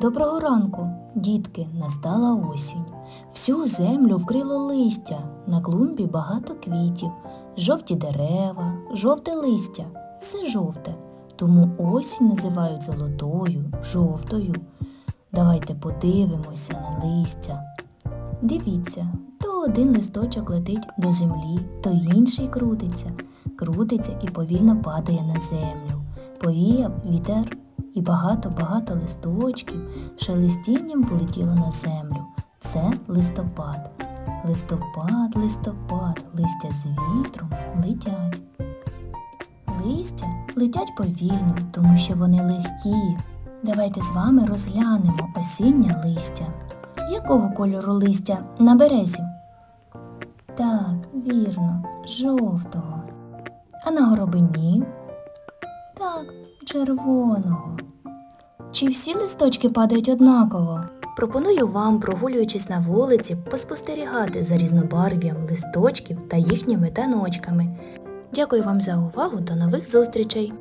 Доброго ранку, дітки, настала осінь. Всю землю вкрило листя, на клумбі багато квітів, жовті дерева, жовте листя, все жовте. Тому осінь називають золотою, жовтою. Давайте подивимося на листя. Дивіться, то один листочок летить до землі, то інший крутиться, крутиться і повільно падає на землю. Повіяв вітер, і багато-багато листочків шелестінням полетіло на землю. Це листопад. Листопад, листопад, листя з вітром летять. Листя летять повільно, тому що вони легкі. Давайте з вами розглянемо осіннє листя. Якого кольору листя на березі? Так, вірно, жовтого. А на горобині? Так, червоного. Чи всі листочки падають однаково? Пропоную вам, прогулюючись на вулиці, поспостерігати за різнобарв'ям листочків та їхніми таночками. Дякую вам за увагу. До нових зустрічей!